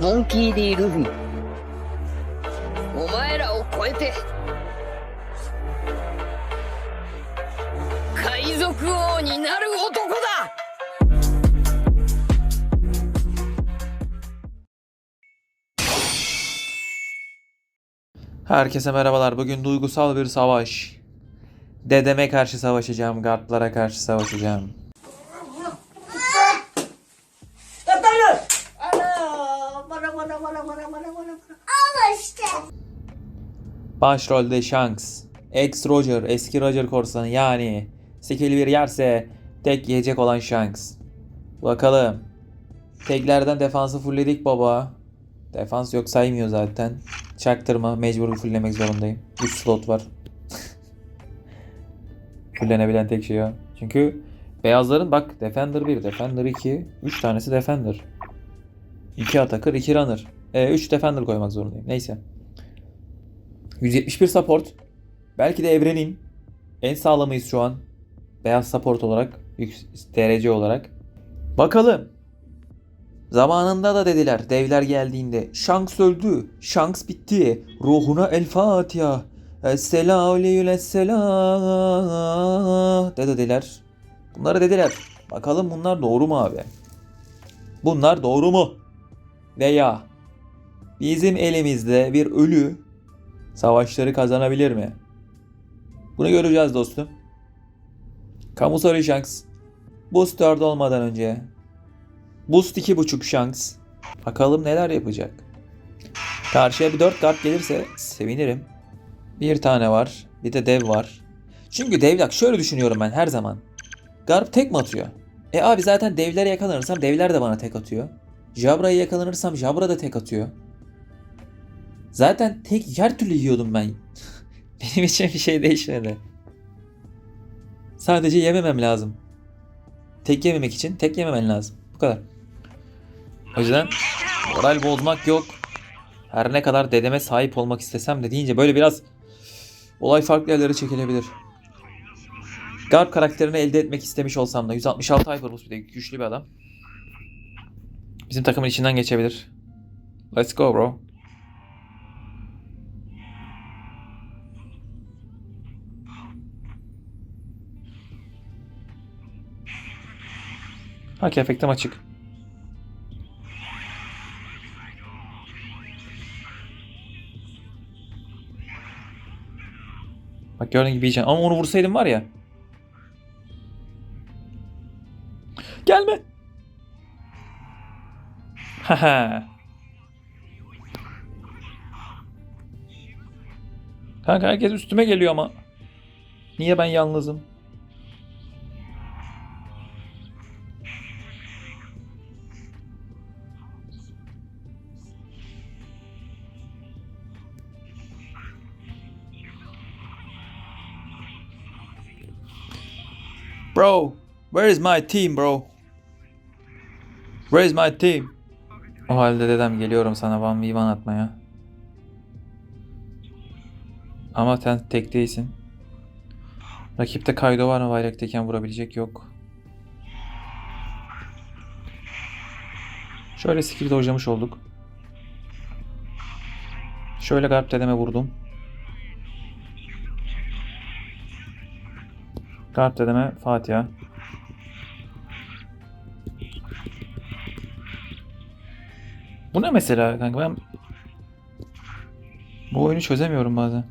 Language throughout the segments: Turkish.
モンキー・ディ・ルフィお前らを超えて海賊王になる男だ Herkese merhabalar. Bugün duygusal bir savaş. Dedeme karşı savaşacağım, Garplara karşı savaşacağım. Başrolde Shanks, ex Roger, eski Roger korsanı yani skill bir yerse tek yiyecek olan Shanks. Bakalım. Teklerden defansı fullledik baba. Defans yok saymıyor zaten. Çaktırma mecbur fulllemek zorundayım. 3 slot var. Fullenebilen tek şey o. Çünkü beyazların bak Defender 1, Defender 2, 3 tanesi Defender. 2 Attacker, 2 Runner. 3 Defender koymak zorundayım. Neyse. 171 support. Belki de evrenin en sağlamıyız şu an. Beyaz support olarak, derece olarak. Bakalım. Zamanında da dediler devler geldiğinde Shanks öldü, Shanks bitti, ruhuna el Fatiha, Esselamü de dediler. Bunları dediler. Bakalım bunlar doğru mu abi? Bunlar doğru mu? Veya bizim elimizde bir ölü savaşları kazanabilir mi? Bunu göreceğiz dostum. Kamu soru Shanks. Boost 4 olmadan önce Boost 2.5 şans. Bakalım neler yapacak. Karşıya bir 4 kart gelirse sevinirim. Bir tane var. Bir de dev var. Çünkü devlak şöyle düşünüyorum ben her zaman. Garp tek mi atıyor? E abi zaten devlere yakalanırsam devler de bana tek atıyor. Jabra'ya yakalanırsam Jabra da tek atıyor. Zaten tek her türlü yiyordum ben. Benim için bir şey değişmedi. Sadece yememem lazım. Tek yememek için tek yememen lazım. Bu kadar. O yüzden moral bozmak yok. Her ne kadar dedeme sahip olmak istesem de deyince böyle biraz olay farklı yerlere çekilebilir. Garp karakterini elde etmek istemiş olsam da 166 Hyperboost bir de güçlü bir adam. Bizim takımın içinden geçebilir. Let's go bro. Hak efektim açık. Bak gördüğün gibi yiyeceğim. Ama onu vursaydım var ya. Gelme. Haha. Kanka herkes üstüme geliyor ama. Niye ben yalnızım? Bro, where is my team bro? Where is my team? O halde dedem geliyorum sana Van v Van atmaya. Ama sen tek değilsin. Rakipte Kaido var mı bayraktayken vurabilecek yok. Şöyle skill dojlamış olduk. Şöyle garp dedeme vurdum. Garp dedeme Fatiha. Bu ne mesela kanka ben bu oyunu çözemiyorum bazen.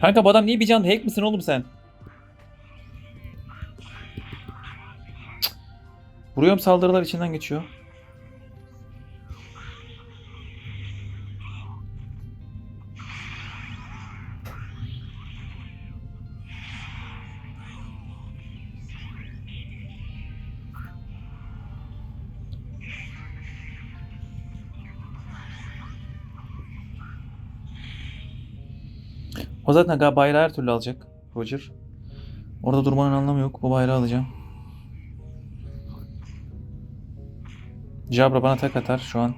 Kanka bu adam niye bir can hack mısın oğlum sen? Vuruyorum saldırılar içinden geçiyor. O zaten galiba bayrağı her türlü alacak Roger. Orada durmanın anlamı yok. O bayrağı alacağım. Jabra bana tek atar şu an.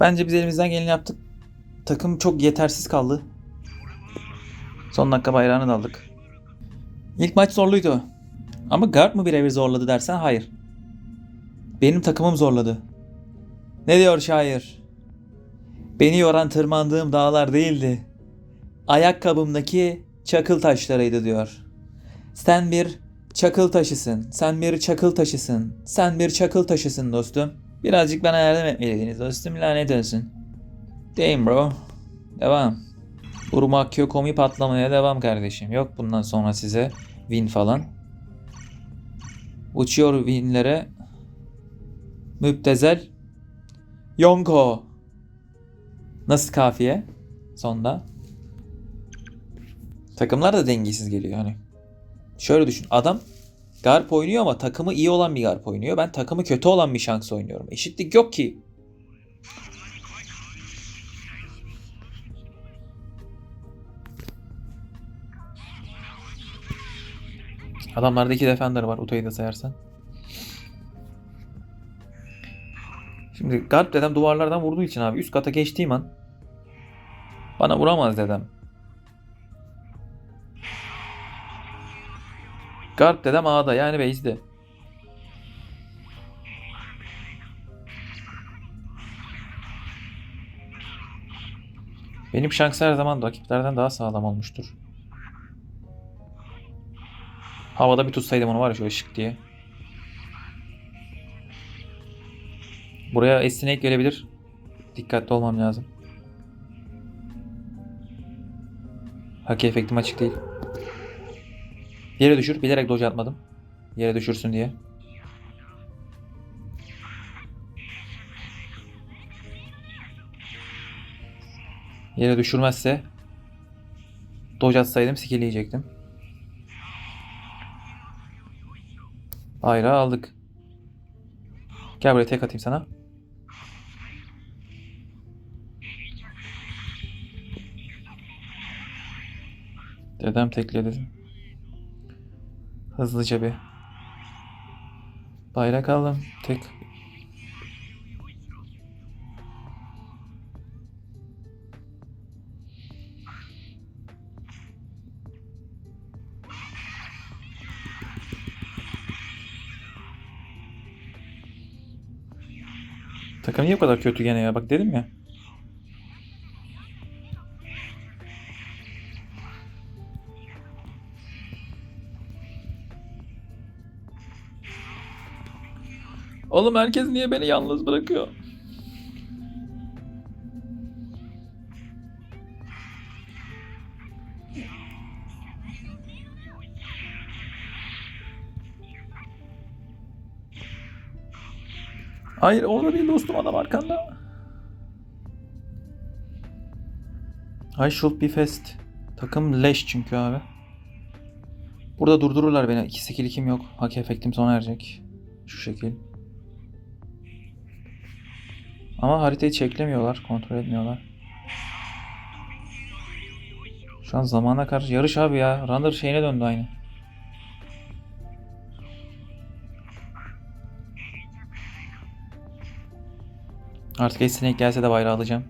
Bence biz elimizden geleni yaptık. Takım çok yetersiz kaldı. Son dakika bayrağını da aldık. İlk maç zorluydu. Ama guard mı birebir zorladı dersen hayır. Benim takımım zorladı. Ne diyor şair? Beni yoran tırmandığım dağlar değildi. Ayakkabımdaki çakıl taşlarıydı diyor. Sen bir çakıl taşısın. Sen bir çakıl taşısın. Sen bir çakıl taşısın dostum. Birazcık bana yardım etmeliydiniz dostum lanet olsun. Deyim bro. Devam. Urmak Kyokomi patlamaya devam kardeşim. Yok bundan sonra size win falan. Uçuyor winlere. Müptezel. Yonko. Nasıl kafiye? Sonda. Takımlar da dengesiz geliyor hani. Şöyle düşün. Adam Garp oynuyor ama takımı iyi olan bir Garp oynuyor. Ben takımı kötü olan bir Shanks oynuyorum. Eşitlik yok ki. Adamlarda iki Defender var. Utay'ı da sayarsan. Şimdi Garp dedem duvarlardan vurduğu için abi üst kata geçtiğim an bana vuramaz dedem. Garp dedem A'da yani base'de. Benim şans her zaman rakiplerden daha sağlam olmuştur. Havada bir tutsaydım onu var ya şöyle şık diye. Buraya esnek gelebilir. Dikkatli olmam lazım. Haki efektim açık değil. Yere düşür. Bilerek dodge atmadım. Yere düşürsün diye. Yere düşürmezse dodge atsaydım skilleyecektim. Bayrağı aldık. Gel buraya tek atayım sana. Dedem tekledi. Hızlıca bir. Bayrak aldım. Tek. Takım niye bu kadar kötü gene ya? Bak dedim ya. Oğlum herkes niye beni yalnız bırakıyor? Hayır orada değil dostum adam arkanda. I should be fast. Takım leş çünkü abi. Burada durdururlar beni. 2 skill kim yok. Haki efektim sona erecek. Şu şekil. Ama haritayı çeklemiyorlar. Kontrol etmiyorlar. Şu an zamana karşı yarış abi ya. Runner şeyine döndü aynı. Artık esnek gelse de bayrağı alacağım.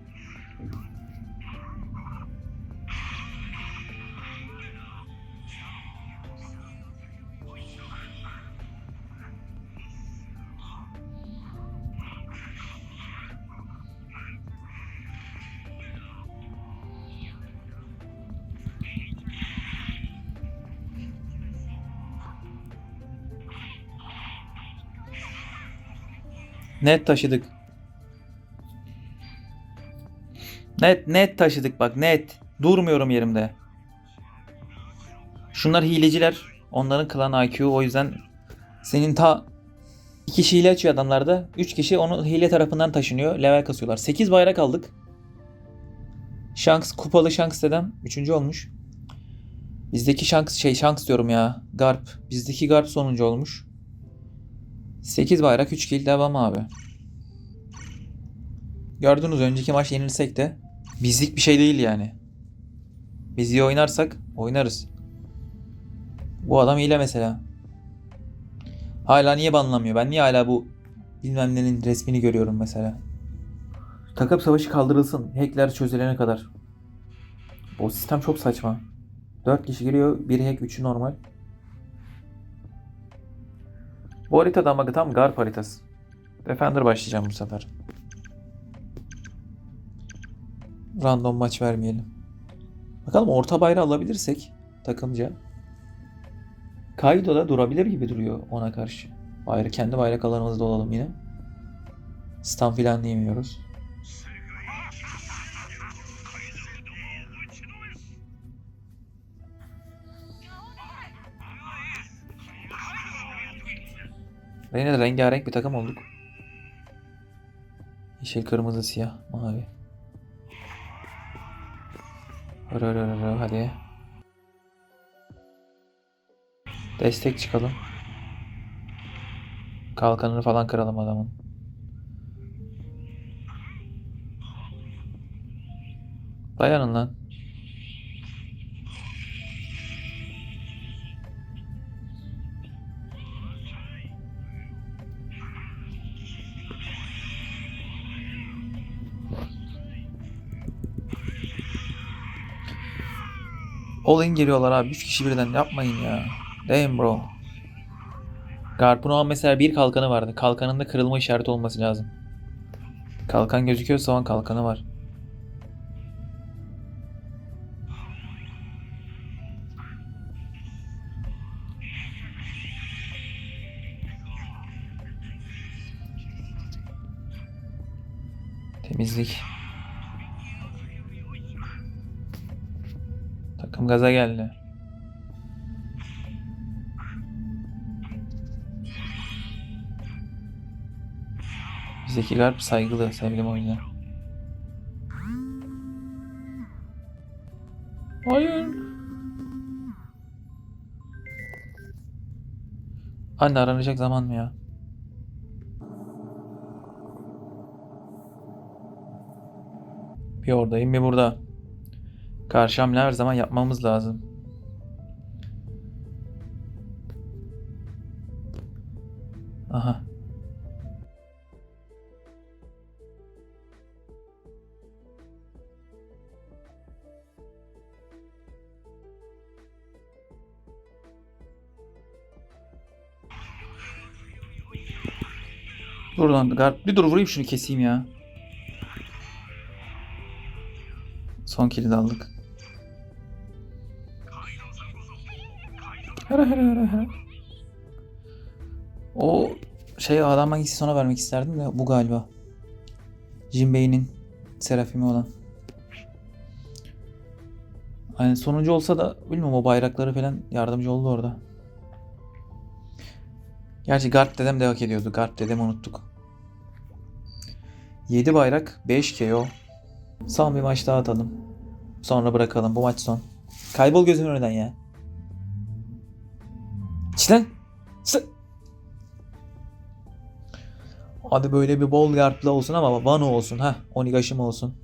Net taşıdık. Net net taşıdık bak net. Durmuyorum yerimde. Şunlar hileciler. Onların klan IQ o yüzden senin ta iki kişi hile açıyor adamlarda. 3 kişi onu hile tarafından taşınıyor. Level kasıyorlar. 8 bayrak aldık. Shanks kupalı Shanks dedem 3. olmuş. Bizdeki Shanks şey Shanks diyorum ya. Garp. Bizdeki Garp sonuncu olmuş. 8 bayrak 3 kill devam abi. Gördüğünüz önceki maç yenilsek de bizlik bir şey değil yani. Biz iyi oynarsak oynarız. Bu adam hile mesela. Hala niye banlanmıyor? Ben niye hala bu bilmem nenin resmini görüyorum mesela. Takım savaşı kaldırılsın. Hackler çözülene kadar. O sistem çok saçma. 4 kişi giriyor. Biri hack, 3'ü normal. Bu haritada ama tam Garp haritası. Defender başlayacağım bu sefer. Random maç vermeyelim. Bakalım orta bayrağı alabilirsek takımca. Kaido da durabilir gibi duruyor ona karşı. Bayrak, kendi bayrak alanımızda olalım yine. Stun filan yemiyoruz. Ve yine de rengarenk bir takım olduk. Yeşil, kırmızı, siyah, mavi. Hadi. Destek çıkalım. Kalkanını falan kıralım adamın. Dayanın lan. All in geliyorlar abi. 3 kişi birden yapmayın ya. Damn bro. An mesela bir kalkanı vardı. Kalkanında kırılma işareti olması lazım. Kalkan gözüküyorsa o an kalkanı var. Temizlik. Takım gaza geldi. Bizdeki garp saygılı, sevdim oyunu. Hayır. Anne aranacak zaman mı ya? Bir oradayım bir burada. Karşı hamle her zaman yapmamız lazım. Aha. Dur lan Garp. Bir dur vurayım şunu keseyim ya. Son kill'i de aldık. Hara hara hara hara. O şey adam hangisi sona vermek isterdim de bu galiba. Jinbei'nin Serafimi olan. Hani sonuncu olsa da bilmiyorum o bayrakları falan yardımcı oldu orada. Gerçi Garp dedem de hak ediyordu. Garp dedemi unuttuk. 7 bayrak 5 KO. Son bir maç daha atalım. Sonra bırakalım. Bu maç son. Kaybol gözümün önünden ya. Çilen. Sı. Hadi böyle bir bol garplı olsun ama Wano olsun. ha. Onigashima olsun.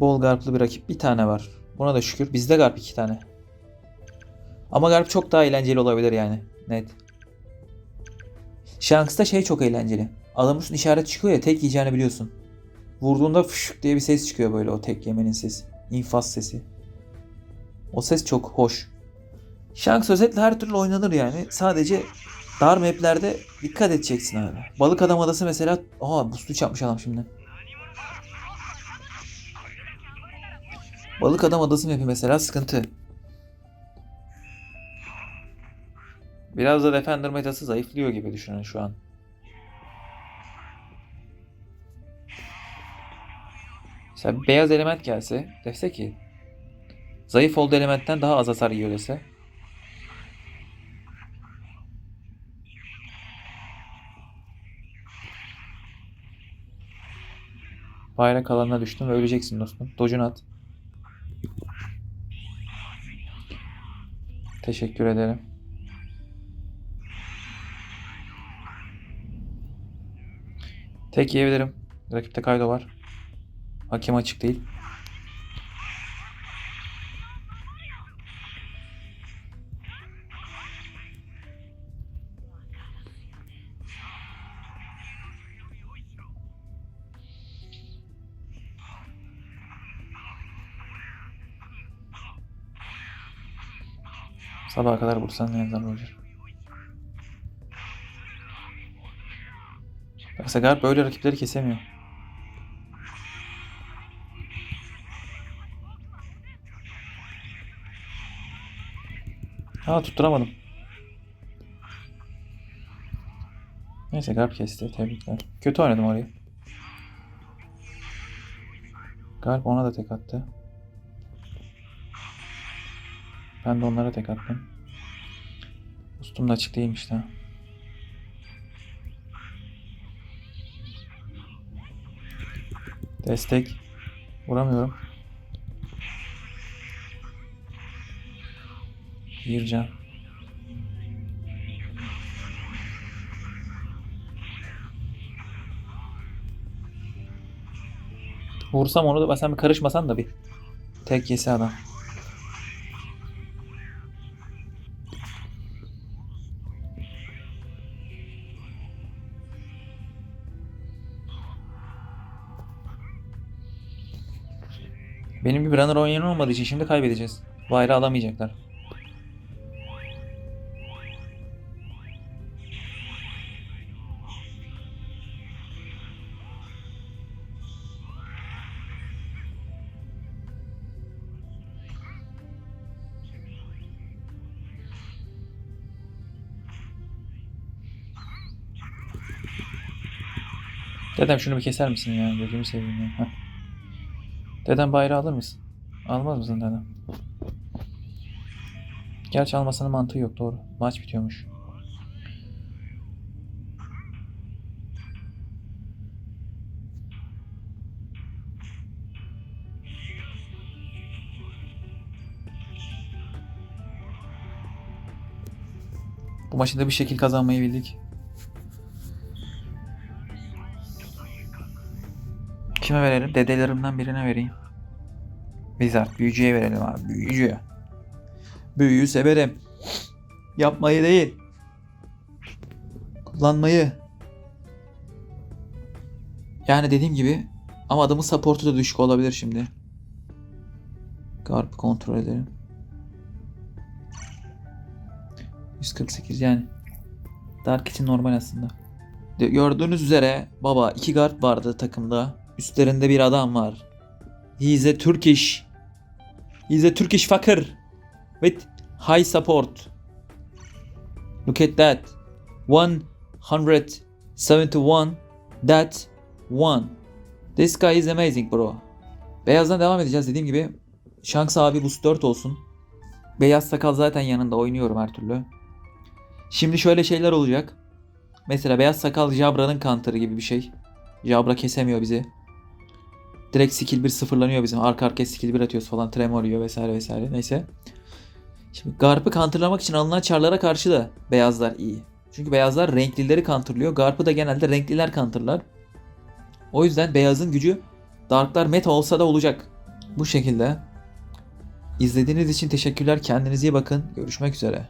Bol garplı bir rakip bir tane var. Buna da şükür. Bizde garp iki tane. Ama garp çok daha eğlenceli olabilir yani. Net. Shanks'ta şey çok eğlenceli. Üstüne işaret çıkıyor ya tek yiyeceğini biliyorsun. Vurduğunda fışık diye bir ses çıkıyor böyle o tek yemenin sesi. İnfaz sesi. O ses çok hoş. Shanks özetle her türlü oynanır yani. Sadece dar maplerde dikkat edeceksin abi. Balık Adam Adası mesela... Aa boost yapmış adam şimdi. Balık Adam Adası map'i mesela sıkıntı. Biraz da Defender metası zayıflıyor gibi düşünün şu an. Mesela beyaz element gelse dese ki zayıf olduğu elementten daha az hasar yiyor dese Bayrak alanına düştün ve öleceksin dostum. Dojun at. Teşekkür ederim. Tek yiyebilirim. Rakipte kaydo var. Hakem açık değil. Sabaha kadar vursan ne yazar Roger. Bak Sagar böyle rakipleri kesemiyor. Ha tutturamadım. Neyse Garp kesti. Tebrikler. Kötü oynadım orayı. Garp ona da tek attı. Ben de onlara tek attım. Ustum da açık değilmiş daha. Destek. Vuramıyorum. Bir can. Vursam onu da sen bir karışmasan da bir. Tek yese adam. Benim gibi runner oynayan olmadığı için şimdi kaybedeceğiz. Bayrağı alamayacaklar. Dedem şunu bir keser misin ya? Gözümü seveyim ya. Heh. Dedem bayrağı alır mısın? Almaz mısın dedem? Gerçi almasının mantığı yok doğru. Maç bitiyormuş. Bu maçı da bir şekil kazanmayı bildik. Kime verelim? Dedelerimden birine vereyim. Wizard. Büyücüye verelim abi. Büyücü. Büyüyü severim. Yapmayı değil. Kullanmayı. Yani dediğim gibi ama adamın support'u da düşük olabilir şimdi. Garp kontrol edelim. 148 yani. Dark için normal aslında. Gördüğünüz üzere baba iki guard vardı takımda. Üstlerinde bir adam var. He is a Turkish. He is a Turkish fucker. With high support. Look at that. 171. That one. This guy is amazing bro. Beyazdan devam edeceğiz dediğim gibi. Shanks abi boost 4 olsun. Beyaz sakal zaten yanında oynuyorum her türlü. Şimdi şöyle şeyler olacak. Mesela beyaz sakal Jabra'nın counter'ı gibi bir şey. Jabra kesemiyor bizi. Direkt skill 1 sıfırlanıyor bizim. Arka arkaya skill 1 atıyoruz falan. Tremor yiyor vesaire vesaire. Neyse. Şimdi Garp'ı counterlamak için alınan çarlara karşı da beyazlar iyi. Çünkü beyazlar renklileri counterlıyor. Garp'ı da genelde renkliler counterlar. O yüzden beyazın gücü Darklar meta olsa da olacak. Bu şekilde. İzlediğiniz için teşekkürler. Kendinize iyi bakın. Görüşmek üzere.